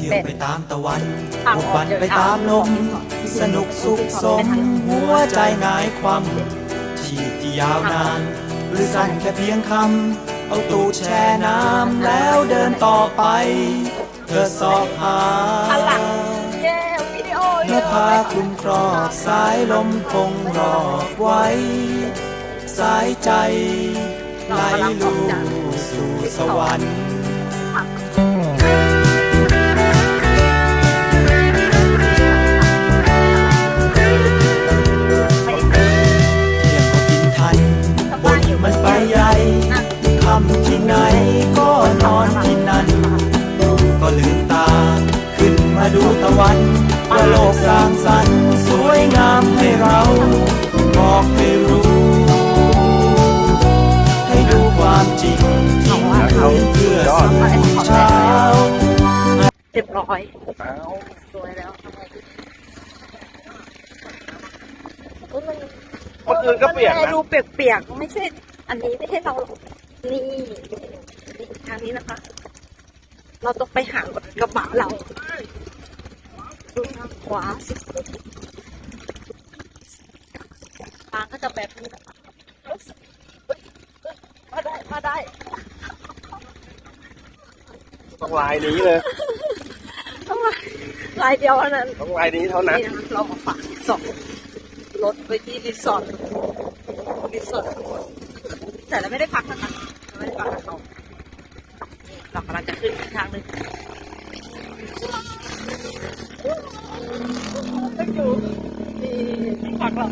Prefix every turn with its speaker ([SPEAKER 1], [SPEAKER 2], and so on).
[SPEAKER 1] ที่ยวไปตามตะวัน
[SPEAKER 2] ทาง
[SPEAKER 1] บก
[SPEAKER 2] ออก
[SPEAKER 1] บันไปตามลม สนุกสุขสม หัวใจหงายความชีพที่ยาวนาน หรือสั้นแค่เพียงคำ เอาตูดแช่น้ำแล้วเดินต่อไปเพื่อสอบหา
[SPEAKER 2] อันหลังเย้วิดีโอเย
[SPEAKER 1] เมื่อ
[SPEAKER 2] อะ
[SPEAKER 1] พาคลุมครอบสายลมคงรอบไว้ สายใจไหลลูสู่สวรรค์ ดูตะวันว่าโลกสร้างสรรค์สวยงามให้เราบอกให้รู้ ให้ดูความจริงทิ้งคืนเพื่อสู่เช้า
[SPEAKER 2] เรียบร้อยสวยแล้วทำไมเอ้ยมัน
[SPEAKER 3] คนอื่นก็เปียก
[SPEAKER 2] มัน
[SPEAKER 3] นะ
[SPEAKER 2] ดูเปียกๆไม่ใช่ อันนี้ไม่ใช่เราหรอกนี่นี่ทางนี้นะคะ เราต้องไปหารถกระบะเราดูทาง ขวาสิทางก็จะแบบนี้นะคะเฮ้ยมาได้ มาได้
[SPEAKER 3] ต้องลายนี้เลย
[SPEAKER 2] ต้องมาลายเดียวเท่านั้น
[SPEAKER 3] ต้องลายนี้เท่านั้น
[SPEAKER 2] นี่นะคะเรามาฝากรีสอร์ทรถไปที่รีสอร์ทรีสอร์ทแต่เราไม่ได้พักนะคะเราไม่ได้พักกับเขานี่เรากำลังจะขึ้นอีกทางหนึ่ง ต้องอยู่นี่ไม่พั